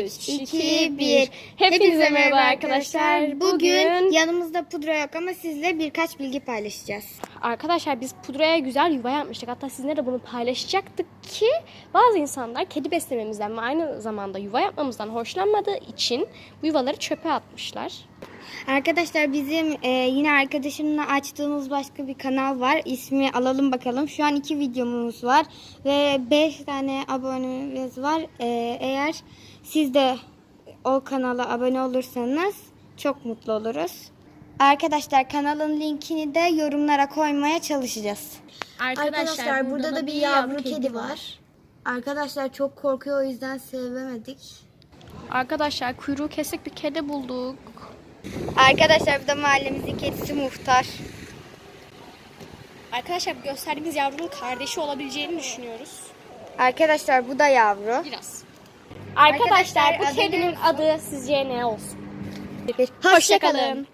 3, 2, 1. Hepinize merhaba arkadaşlar. Bugün yanımızda pudra yok ama sizle birkaç bilgi paylaşacağız. Arkadaşlar biz pudraya güzel yuva yapmıştık. Hatta sizinle de bunu paylaşacaktık ki bazı insanlar kedi beslememizden ve aynı zamanda yuva yapmamızdan hoşlanmadığı için bu yuvaları çöpe atmışlar. Arkadaşlar bizim e, yine arkadaşımla açtığımız başka bir kanal var. İsmi alalım bakalım. Şu an iki videomuz var ve 5 tane abonemiz var. E, eğer siz de o kanala abone olursanız çok mutlu oluruz. Arkadaşlar kanalın linkini de yorumlara koymaya çalışacağız. Arkadaşlar, burada, da bir yavru kedi, var. Arkadaşlar çok korkuyor o yüzden sevemedik. Arkadaşlar kuyruğu kesik bir kedi bulduk. Arkadaşlar bu da mahallemizin kedisi Muhtar. Arkadaşlar gösterdiğimiz yavrunun kardeşi olabileceğini düşünüyoruz. Arkadaşlar bu da yavru. Biraz. Arkadaşlar, Arkadaşlar, bu kedinin adı sizce ne olsun? Hoşçakalın.